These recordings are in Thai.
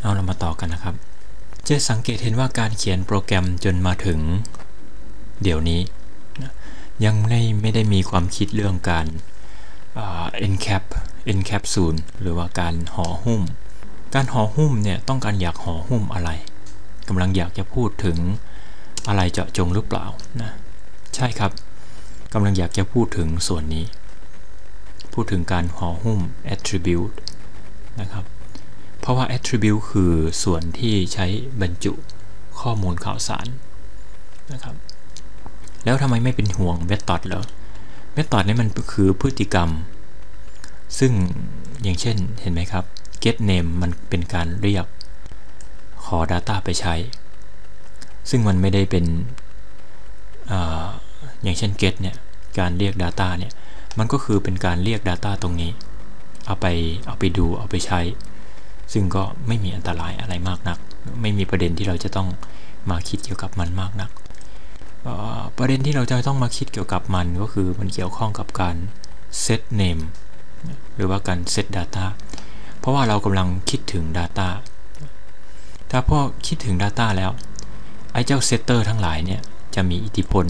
เอาเรามาต่อกันนะครับ จะสังเกตเห็นว่าการเขียนโปรแกรมจนมาถึง เดี๋ยวนี้ ยังไม่ไม่ได้มีความคิดเรื่องการ encap encapsule หรือว่าการห่อหุ้ม การห่อหุ้มเนี่ยต้องการอยากห่อหุ้มอะไรกำลังอยากจะพูดถึงอะไรเจาะจงหรือเปล่านะใช่ครับกำลังอยากจะพูดถึงส่วนนี้ พูดถึงการห่อหุ้ม attribute นะครับ ราะว่า attribute คือส่วนที่ใช้บรรจุข้อมูลข่าวสารนะครับ แล้วทำไมไม่เป็นห่วง method เหรอ method นี่มันคือพฤติกรรม ซึ่งอย่างเช่นเห็นไหมครับ get name มันเป็นการเรียกขอ Data ไปใช้ ซึ่งมันไม่ได้เป็นออย่างเช่น get เนี่ย การเรียก Data เนี่ย มันก็คือเป็นการเรียก Data ตรงนี้ เอาไปเอาไปดูเอาไปใช้ ซึ่งก็ไม่มีอันตรายอะไรมากนัก ไม่มีประเด็นที่เราจะต้องมาคิดเกี่ยวกับมันมากนัก ประเด็นที่เราจะต้องมาคิดเกี่ยวกับมันก็คือมันเกี่ยวข้องกับการ set name หรือว่าการ set data เพราะว่าเรากำลังคิดถึง data ถ้าพอคิดถึง Data แล้ว ไอ้เจ้าเซตเตอร์ทั้งหลายเนี่ยจะมีอิทธิพล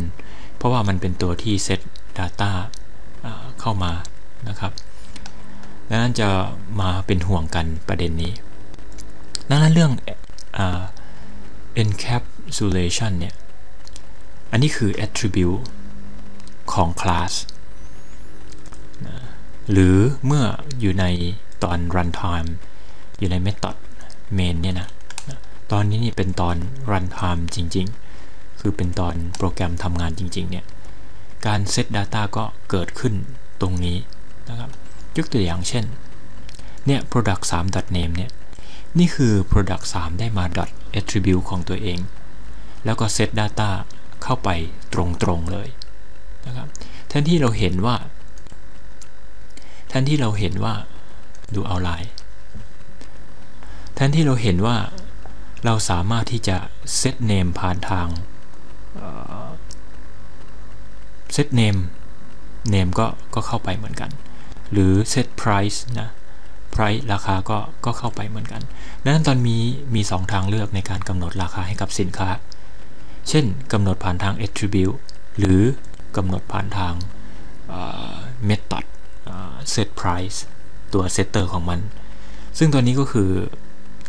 เพราะว่ามันเป็นตัวที่เซต Data เข้ามานะครับ ดังนั้นจะมาเป็นห่วงกันประเด็นนี้ ดังนั้นเรื่อง encapsulation เนี่ย อันนี้คือ attribute ของ class หรือเมื่ออยู่ในตอน runtime อยู่ใน method main เนี่ยนะ ตอนนี้นี่เป็นตอน run time จริง ๆ คือเป็นตอนโปรแกรมทำงานจริง ๆ เนี่ย การเซต Data ก็เกิดขึ้นตรงนี้นะครับ ยกตัวอย่างเช่น เนี่ย product 3 name เนี่ย นี่คือ product 3 ได้มา dot attribute ของตัวเอง แล้วก็เซต Data เข้าไปตรงๆเลยนะครับแทนที่เราเห็นว่าแทนที่เราเห็นว่าดูเอาไลน์แทนที่เราเห็นว่าเราสามารถที่จะเซตเนมผ่านทางเซตเนมเนมก็ก็เข้าไปเหมือนกัน หรือเซตไพรซ์นะ price ราคาก็ก็เข้าไปเหมือนกันดังนั้นตอนมีมี 2 ทางเลือกในการกำหนดราคาให้กับสินค้า เช่นกำหนดผ่านทาง attribute หรือกำหนดผ่านทาง method set price ตัว setter ของมัน ซึ่งตัวนี้ก็คือ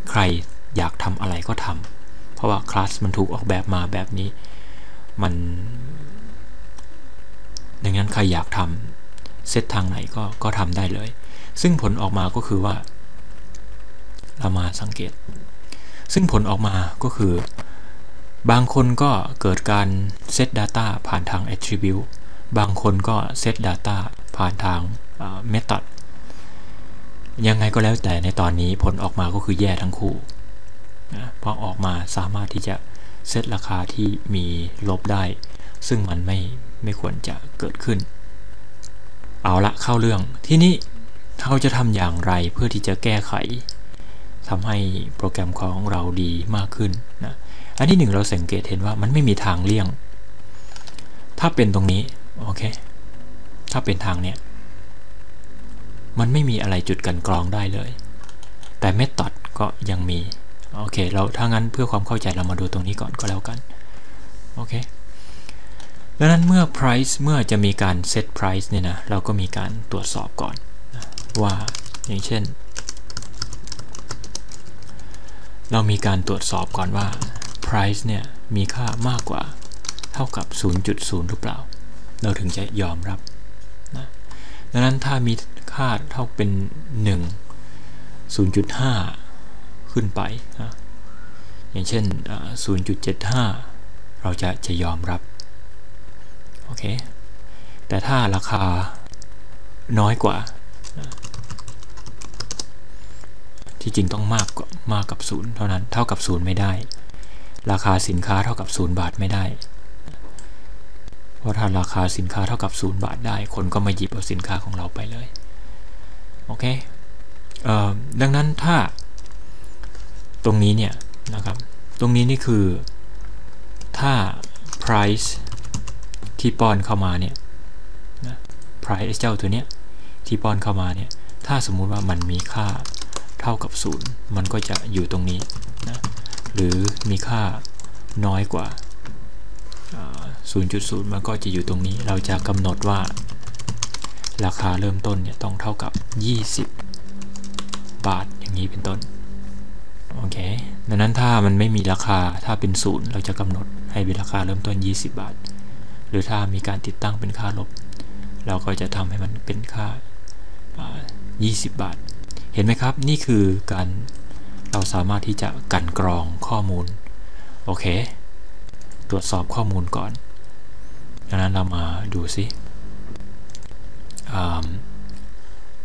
ใครอยากทำอะไรก็ทำเพราะว่าคลาสมันถูกออกแบบมาแบบนี้ มันดังนั้นใครอยากทำ เซตทางไหนก็ก็ทำได้เลย ซึ่งผลออกมาก็คือว่า เรามาสังเกต ซึ่งผลออกมาก็คือ บางคนก็เกิดการเซต Data ผ่านทาง Attribute บางคนก็เซต Data ผ่านทาง Method ยังไงก็แล้วแต่ในตอนนี้ผลออกมาก็คือแย่ทั้งคู่นะพอออกมาสามารถที่จะเซตราคาที่มีลบได้ ซึ่งมันไม่ไม่ควรจะเกิดขึ้น เอาละเข้าเรื่องที่นี้เราจะทำอย่างไรเพื่อที่จะแก้ไขทำให้โปรแกรมของเราดีมากขึ้นนะอันที่หนึ่งเราสังเกตเห็นว่ามันไม่มีทางเลี่ยง ถ้าเป็นตรงนี้โอเคถ้าเป็นทางเนี้ยมันไม่มีอะไรจุดกันกรองได้เลย แต่เมธอดก็ยังมีโอเคเราถ้างั้นเพื่อความเข้าใจเรามาดูตรงนี้ก่อนก็แล้วกันโอเค ดังนั้นเมื่อ price เมื่อจะมีการ set price เนี่ยนะ เราก็มีการตรวจสอบก่อนว่าอย่างเช่น เรามีการตรวจสอบก่อนว่า price เนี่ยมีค่ามากกว่าเท่ากับ 0.0 หรือเปล่า เราถึงจะยอมรับนะดังนั้นถ้ามีค่าเท่าเป็น 1 0.5 ขึ้นไปนะอย่างเช่น 0.75 เราจะจะยอมรับ โอเค แต่ถ้าราคาน้อยกว่า ที่จริงต้องมากกว่ามากกับ0เท่านั้น เท่ากับ0ไม่ได้ ราคาสินค้าเท่ากับ0บาทไม่ได้ เพราะถ้าราคาสินค้าเท่ากับ0บาทได้ คนก็มาหยิบเอาสินค้าของเราไปเลย โอเคเออดังนั้นถ้าตรงนี้เนี่ยนะครับ ตรงนี้นี่คือถ้า price ที่ป้อนเข้ามาเนี่ยนะ price เจ้าตัวเนี้ยที่ป้อนเข้ามาเนี่ย ถ้าสมมุติว่ามันมีค่าเท่ากับ 0 มันก็จะอยู่ตรงนี้นะ หรือมีค่าน้อยกว่า 0.0 มันก็จะอยู่ตรงนี้ เราจะกำหนดว่าราคาเริ่มต้นเนี่ยต้องเท่ากับ 20 บาทอย่างนี้เป็นต้น โอเค ดังนั้นถ้ามันไม่มีราคา ถ้าเป็นศูนย์เราจะกำหนดให้เป็นราคาเริ่มต้น 20 บาท หรือถ้ามีการติดตั้งเป็นค่าลบ เราก็จะทำให้มันเป็นค่า 20 บาท เห็นไหมครับ นี่คือการเราสามารถที่จะกันกรองข้อมูล โอเค ตรวจสอบข้อมูลก่อนดังนั้นเรามาดูซิ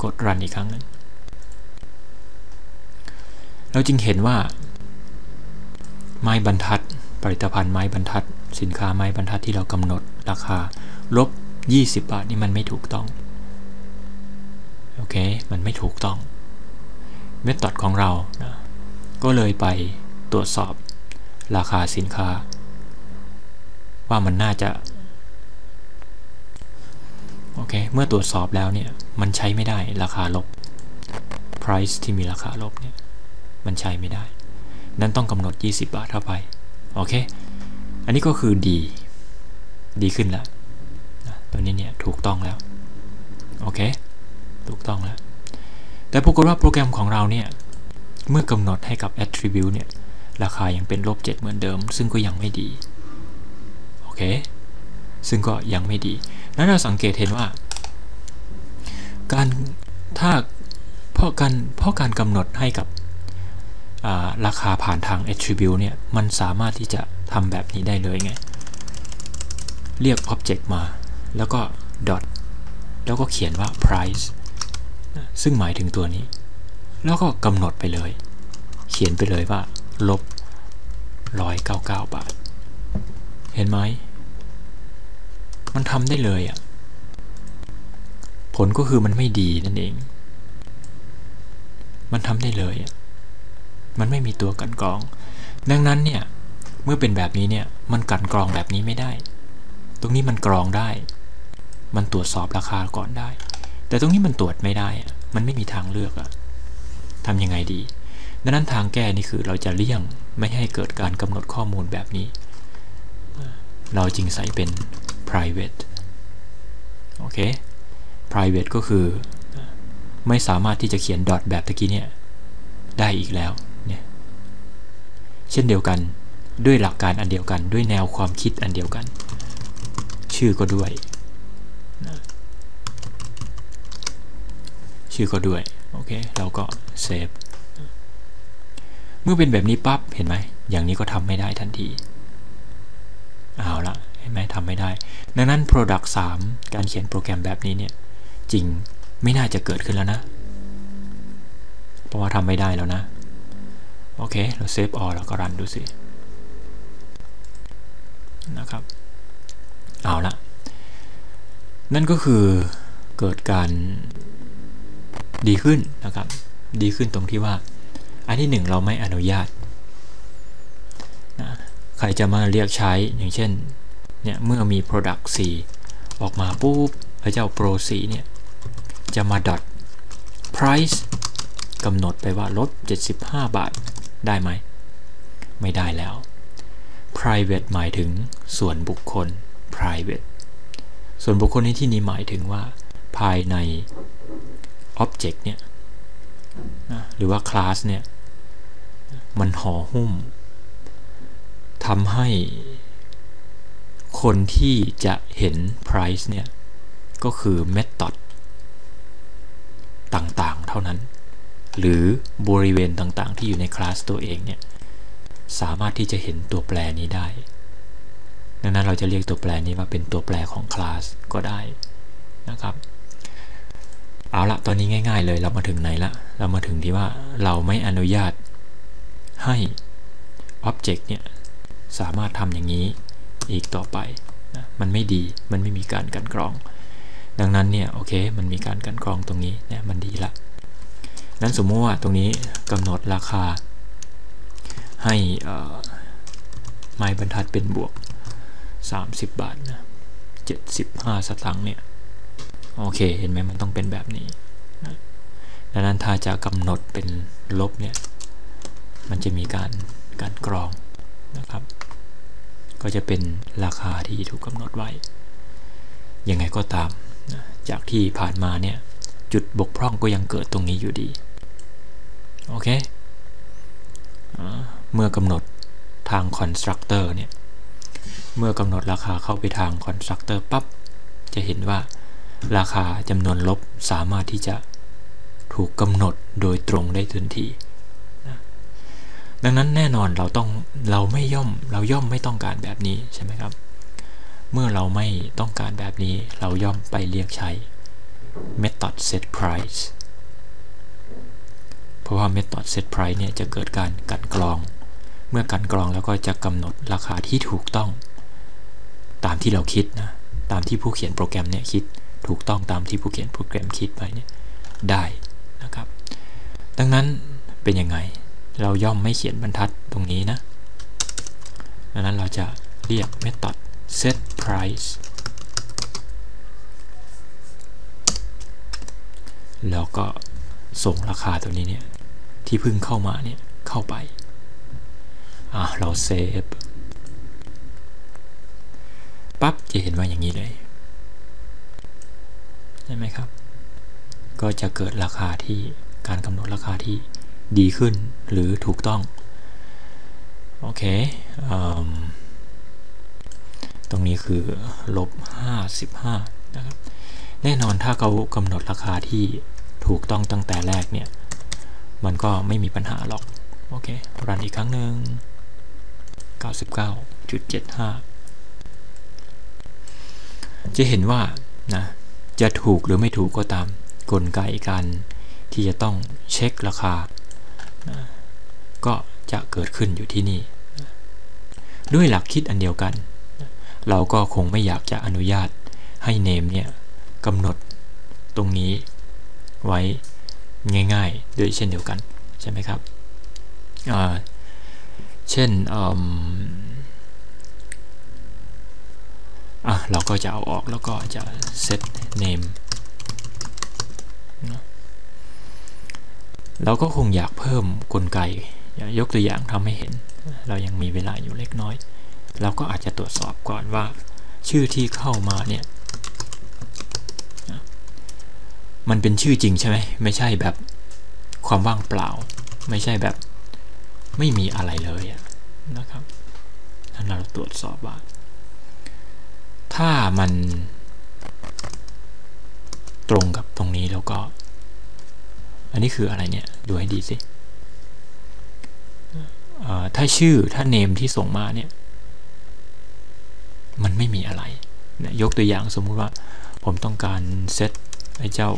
กดรันอีกครั้งนึงเราจึงเห็นว่า ไม้บรรทัด ผลิตภัณฑ์ไม้บรรทัด สินค้าไม้บรรทัดที่เรากำหนดราคาลบ 20 บาทนี่มันไม่ถูกต้องโอเคมันไม่ถูกต้องเมธอดของเรานะก็เลยไปตรวจสอบราคาสินค้า ว่ามันน่าจะโอเคเมื่อตรวจสอบแล้วเนี่ยมันใช้ไม่ได้ราคาลบ price ที่มีราคาลบเนี่ยมันใช้ไม่ได้ นั้นต้องกำหนด 20 บาทเข้าไป โอเค อันนี้ก็คือดี ดีขึ้นแล้วตัวนี้เนี่ยถูกต้องแล้ว โอเค ถูกต้องแล้ว แต่ปรากฏว่าโปรแกรมของเราเนี่ยเมื่อกำหนดให้กับ attribute เนี่ย ราคายังเป็นลบ 7 เหมือนเดิม ซึ่งก็ยังไม่ดี โอเค ซึ่งก็ยังไม่ดี นั้นเราสังเกตเห็นว่า การถ้าเพราะการเพราะการกำหนดให้กับราคาผ่านทาง attribute เนี่ย มันสามารถที่จะ ทำแบบนี้ได้เลยไง เรียก object มา แล้วก็ dot แล้วก็เขียนว่า price ซึ่งหมายถึงตัวนี้ แล้วก็กำหนดไปเลย เขียนไปเลยว่า ลบ 199 บาท เห็นไหม มันทำได้เลยอะ่ะ ผลก็คือมันไม่ดีนั่นเอง มันทำได้เลยอะมันไม่มีตัวกันกรอง ดังนั้นเนี่ย เมื่อเป็นแบบนี้เนี่ยมันกันกรองแบบนี้ไม่ได้ ตรงนี้มันกรองได้ มันตรวจสอบราคาก่อนได้ แต่ตรงนี้มันตรวจไม่ได้ มันไม่มีทางเลือกอะทำยังไงดี ดังนั้นทางแก้นี่คือเราจะเลี่ยงไม่ให้เกิดการกำหนดข้อมูลแบบนี้ เราจึงใส่เป็น private โอเค private ก็คือไม่สามารถที่จะเขียน dot แบบตะกี้เนี่ยได้อีกแล้วเนี่ยเช่นเดียวกัน ด้วยหลักการอันเดียวกัน ด้วยแนวความคิดอันเดียวกัน ชื่อก็ด้วยนะชื่อก็ด้วย โอเค เราก็เซฟเมื่อเป็นแบบนี้ปั๊บ เห็นไหม อย่างนี้ก็ทำไม่ได้ทันที เอาละเห็นไหมทำไม่ได้ ดังนั้น Product 3 การเขียนโปรแกรมแบบนี้เนี่ย จริงไม่น่าจะเกิดขึ้นแล้วนะ เพราะว่าทำไม่ได้แล้วนะ โอเค เราเซฟออแล้วก็รันดูสิ นะครับ เอาละนั่นก็คือเกิดการดีขึ้นนะครับ ดีขึ้นตรงที่ว่า อันที่หนึ่งเราไม่อนุญาตนะใครจะมาเรียกใช้อย่างเช่นเนี่ยเมื่อมี product 4 ออกมาปุ๊บพระเจ้า pro 4เนี่ยจะมา dot price กำหนดไปว่าลด 75 บาทได้ไหม ไม่ได้แล้ว private หมายถึงส่วนบุคคล private ส่วนบุคคลในที่นี้หมายถึงว่า ภายใน object เนี่ยหรือว่า class เนี่ย มันห่อหุ้มทำให้คนที่จะเห็น price เนี่ย ก็คือ method ต่างๆ เท่านั้น หรือบริเวณต่างๆ ที่อยู่ในคลาสตัวเองเนี่ย สามารถที่จะเห็นตัวแปรนี้ได้ ดังนั้นเราจะเรียกตัวแปรนี้ว่าเป็นตัวแปรของคลาสก็ได้นะครับเอาละตอนนี้ง่าย ๆ เลยเรามาถึงไหนละ เรามาถึงที่ว่าเราไม่อนุญาตให้ Object เนี่ยสามารถทำอย่างนี้อีกต่อไปนะมันไม่ดีมันไม่มีการกันกรอง ดังนั้นเนี่ยโอเคมันมีการกันกรองตรงนี้เนี่ยมันดีละนั้นสมมติว่าตรงนี้กำหนดราคา ให้ไม้บรรทัดเป็นบวก 30 บาทนะ75 สตางค์เนี่ย โอเค เห็นไหมมันต้องเป็นแบบนี้นะดังนั้นถ้าจะกำหนดเป็นลบเนี่ย มันจะมีการการกรองนะครับ ก็จะเป็นราคาที่ถูกกำหนดไว้ ยังไงก็ตามจากที่ผ่านมาเนี่ย จุดบกพร่องก็ยังเกิดตรงนี้อยู่ดี โอเค เมื่อกำหนดทางคอนสตรักเตอร์เนี่ย เมื่อกำหนดราคาเข้าไปทางคอนสตรักเตอร์ปั๊บ จะเห็นว่าราคาจำนวนลบสามารถที่จะถูกกำหนดโดยตรงได้ทันที ดังนั้นแน่นอนเราต้องเราไม่ย่อมเราย่อมไม่ต้องการแบบนี้ใช่ไหมครับ เมื่อเราไม่ต้องการแบบนี้เราย่อมไปเรียกใช้ method set price เพราะว่า method set price เนี่ยจะเกิดการกันกรอง มื่อกันกรองแล้วก็จะกำหนดราคาที่ถูกต้อง ตามที่เราคิดนะ ตามที่ผู้เขียนโปรแกรมเนี่ยคิดถูกต้องตามที่ผู้เขียนโปรแกรมคิดไปเนี่ยได้นะครับ ดังนั้นเป็นยังไงเราย่อมไม่เขียนบรรทัดตรงนี้นะดังนั้นเราจะเรียก method set price แล้วก็ส่งราคาตัวนี้เนี่ยที่เพิ่งเข้ามาเนี่ยเข้าไป อะเราเซฟปั๊บจะเห็นว่าอย่างนี้เลยใช่ไหมครับ ก็จะเกิดราคาที่การกำหนดราคาที่ดีขึ้นหรือถูกต้อง โอเคอตรงนี้คือลบ 55 นะครับ แน่นอนถ้าเขากำหนดราคาที่ถูกต้องตั้งแต่แรกเนี่ย มันก็ไม่มีปัญหาหรอก โอเค รันอีกครั้งหนึ่ง 99.75 จะเห็นว่านะจะถูกหรือไม่ถูกก็ตาม กลไกการที่จะต้องเช็คราคานะก็จะเกิดขึ้นอยู่ที่นี่ ด้วยหลักคิดอันเดียวกัน เราก็คงไม่อยากจะอนุญาตให้เนมเนี่ยกำหนดตรงนี้ไว้ง่ายๆ ด้วยเช่นเดียวกัน ใช่ไหมครับ เช่นอะเราก็จะเอาออกแล้วก็จะ set name เราก็คงอยากเพิ่มกลไก ยกตัวอย่างทำให้เห็น เรายังมีเวลาอยู่เล็กน้อย เราก็อาจจะตรวจสอบก่อนว่า ชื่อที่เข้ามาเนี่ยมันเป็นชื่อจริงใช่ไหมไม่ใช่แบบความว่างเปล่า ไม่ใช่แบบ ไม่มีอะไรเลยนะครับนั้นเราตรวจสอบว่า ถ้ามันตรงกับตรงนี้แล้วก็ อันนี้คืออะไรเนี่ย ดูให้ดีสิถ้าชื่อถ้าเนมที่ส่งมาเนี่ย มันไม่มีอะไรนะยกตัวอย่างสมมุติว่า ผมต้องการเซตไอ้เจ้า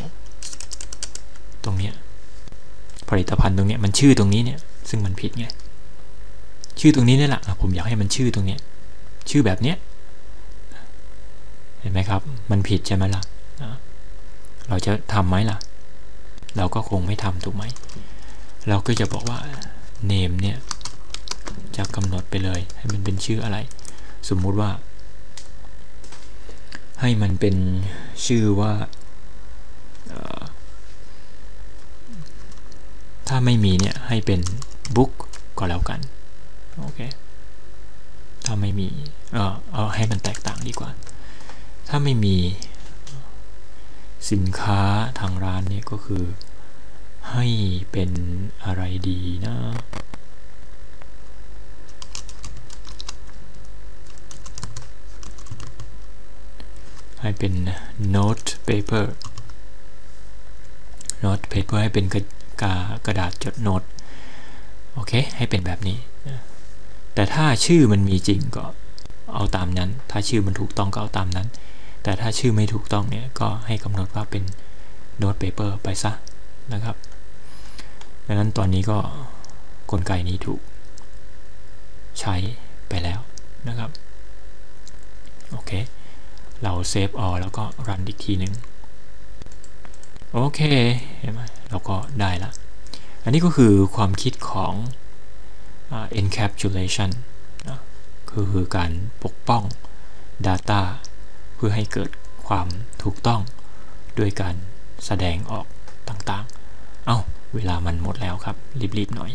ตรงเนี้ยผลิตภัณฑ์ตรงเนี้ยมันชื่อตรงนี้เนี่ย ซึ่งมันผิดไง ชื่อตรงนี้นี่แหละผมอยากให้มันชื่อตรงเนี้ย ชื่อแบบเนี้ย เห็นไหมครับ มันผิดใช่ไหมล่ะ เราจะทำไหมล่ะ เราก็คงไม่ทำถูกไหม เราก็จะบอกว่า name เนี่ยจะกำหนดไปเลย ให้มันเป็นชื่ออะไร สมมุติว่า ให้มันเป็นชื่อว่าถ้าไม่มีเนี่ยให้เป็น book ก็แล้วกัน โอเค ถ้าไม่มี เออเอาให้มันแตกต่างดีกว่า ถ้าไม่มี สินค้าทางร้านเนี้ก็คือ ให้เป็นอะไรดีนะให้เป็น note paper note paper ให้เป็นกระกากระดาษจดโน้ต โอเค ให้เป็นแบบนี้ แต่ถ้าชื่อมันมีจริงก็เอาตามนั้น ถ้าชื่อมันถูกต้องก็เอาตามนั้น แต่ถ้าชื่อไม่ถูกต้องเนี่ยก็ให้กำหนดว่าเป็น note paper ไปซะนะครับ ดังนั้นตอนนี้ก็กลไกนี้ถูก ใช้ไปแล้วนะครับ โอเค เราเซฟออแล้วก็รันอีกทีหนึ่งโอเค เห็นไหมเราก็ได้ละ อันนี้ก็คือความคิดของ encapsulation คือการปกป้อง Data เพื่อให้เกิดความถูกต้องด้วยการแสดงออกต่างๆ เอา้า เวลามันหมดแล้วครับ รีบๆ หน่อย